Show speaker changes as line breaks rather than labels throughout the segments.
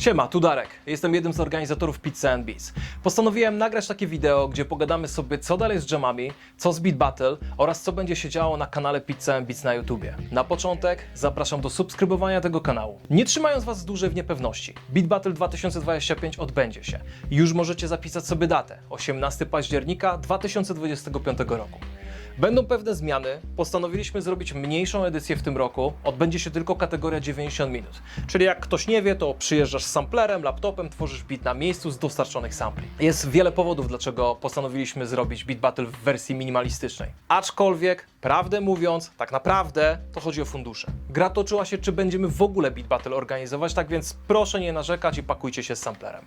Siema, tu Darek. Jestem jednym z organizatorów Pizza and Beats. Postanowiłem nagrać takie wideo, gdzie pogadamy sobie co dalej z dżemami, co z Beat Battle oraz co będzie się działo na kanale Pizza and Beats na YouTubie. Na początek zapraszam do subskrybowania tego kanału. Nie trzymając Was dłużej w niepewności, Beat Battle 2025 odbędzie się. Już możecie zapisać sobie datę 18 października 2025 roku. Będą pewne zmiany. Postanowiliśmy zrobić mniejszą edycję w tym roku. Odbędzie się tylko kategoria 90 minut. Czyli jak ktoś nie wie, to przyjeżdżasz z samplerem, laptopem, tworzysz beat na miejscu z dostarczonych sampli. Jest wiele powodów, dlaczego postanowiliśmy zrobić Beat Battle w wersji minimalistycznej. Aczkolwiek, prawdę mówiąc, tak naprawdę to chodzi o fundusze. Gra toczyła się, czy będziemy w ogóle Beat Battle organizować, tak więc proszę nie narzekać i pakujcie się z samplerem.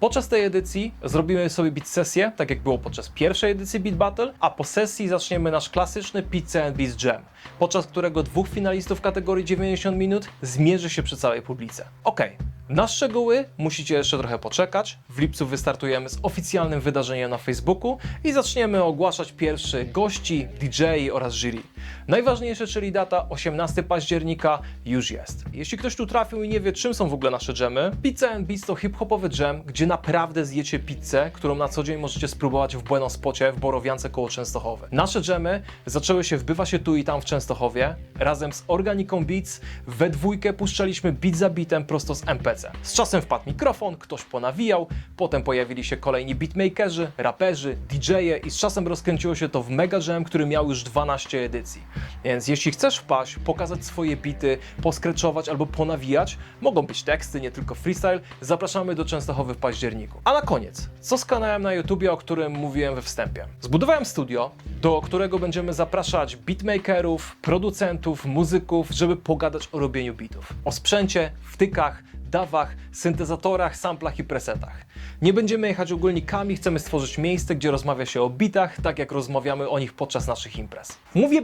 Podczas tej edycji zrobimy sobie beat sesję, tak jak było podczas pierwszej edycji Beat Battle, a po sesji zaczniemy nasz klasyczny Pizza and Beats Jam, podczas którego dwóch finalistów kategorii 90 minut zmierzy się przy całej publice. Okej. Na szczegóły musicie jeszcze trochę poczekać. W lipcu wystartujemy z oficjalnym wydarzeniem na Facebooku i zaczniemy ogłaszać pierwszych gości, DJ oraz jury. Najważniejsze, czyli data 18 października już jest. Jeśli ktoś tu trafił i nie wie, czym są w ogóle nasze dżemy, Pizza and Beats to hip-hopowy dżem, gdzie naprawdę zjecie pizzę, którą na co dzień możecie spróbować w Buenos Spocie w Borowiance koło Częstochowy. Nasze dżemy zaczęły się w Bywa się tu i tam w Częstochowie. Razem z Organiką Beats we dwójkę puszczaliśmy beat za beatem prosto z MPC. Z czasem wpadł mikrofon, ktoś ponawijał, potem pojawili się kolejni beatmakerzy, raperzy, DJ-e i z czasem rozkręciło się to w mega jam, który miał już 12 edycji. Więc jeśli chcesz wpaść, pokazać swoje bity, poskreczować albo ponawijać, mogą być teksty, nie tylko freestyle, zapraszamy do Częstochowy w październiku. A na koniec, co z kanałem na YouTubie, o którym mówiłem we wstępie? Zbudowałem studio, do którego będziemy zapraszać beatmakerów, producentów, muzyków, żeby pogadać o robieniu bitów. O sprzęcie, wtykach, dawach, syntezatorach, samplach i presetach. Nie będziemy jechać ogólnikami, chcemy stworzyć miejsce, gdzie rozmawia się o bitach, tak jak rozmawiamy o nich podczas naszych imprez. Mówię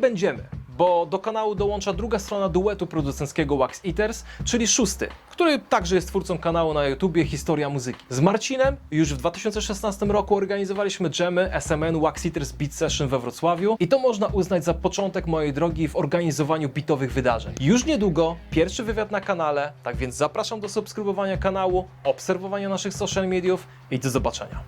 bo do kanału dołącza druga strona duetu producenckiego Wax Eaters, czyli szósty, który także jest twórcą kanału na YouTubie Historia Muzyki. Z Marcinem już w 2016 roku organizowaliśmy dżemy SMN Wax Eaters Beat Session we Wrocławiu i to można uznać za początek mojej drogi w organizowaniu bitowych wydarzeń. Już niedługo pierwszy wywiad na kanale, tak więc zapraszam do subskrybowania kanału, obserwowania naszych social mediów i do zobaczenia.